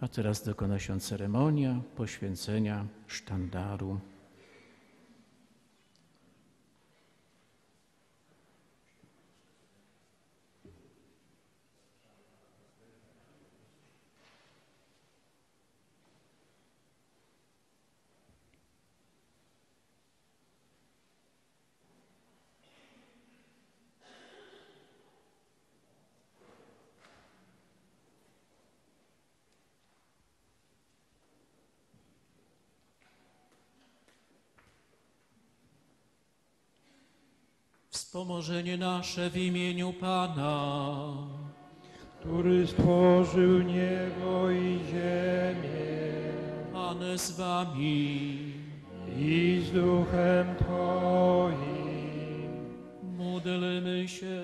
A teraz dokona się ceremonia poświęcenia sztandaru. Wspomożenie nasze w imieniu Pana. który stworzył niebo i ziemię Pan z wami. i z duchem Twoim. Módlmy się.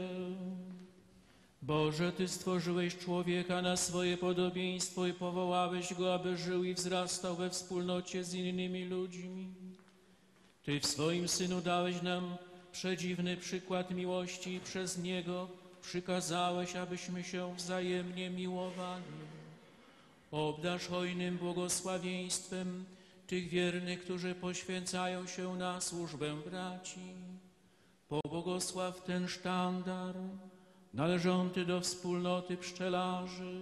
Boże, Ty stworzyłeś człowieka na swoje podobieństwo i powołałeś go, aby żył i wzrastał we wspólnocie z innymi ludźmi. Ty w swoim Synu dałeś nam przedziwny przykład miłości przez Niego przykazałeś, abyśmy się wzajemnie miłowali. Obdarz hojnym błogosławieństwem tych wiernych, którzy poświęcają się na służbę braci. Pobłogosław ten sztandar należący do wspólnoty pszczelarzy.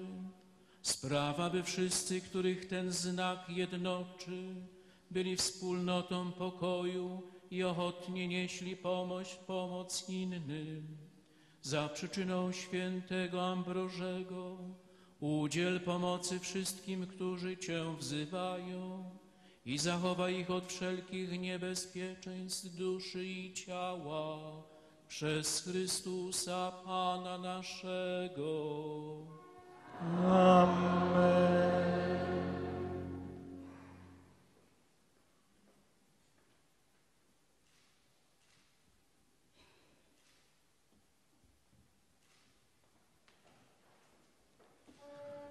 Spraw, aby wszyscy, których ten znak jednoczy, byli wspólnotą pokoju i ochotnie nieśli pomoc, pomoc innym. Za przyczyną świętego Ambrożego udziel pomocy wszystkim, którzy Cię wzywają i zachowaj ich od wszelkich niebezpieczeństw duszy i ciała przez Chrystusa Pana naszego. Amen.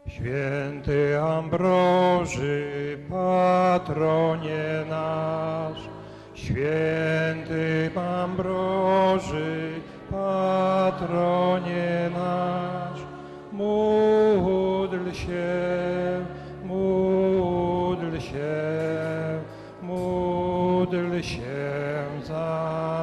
Święty Ambroży, patronie nasz, święty Ambroży, patronie nasz, módl się, módl się, módl się za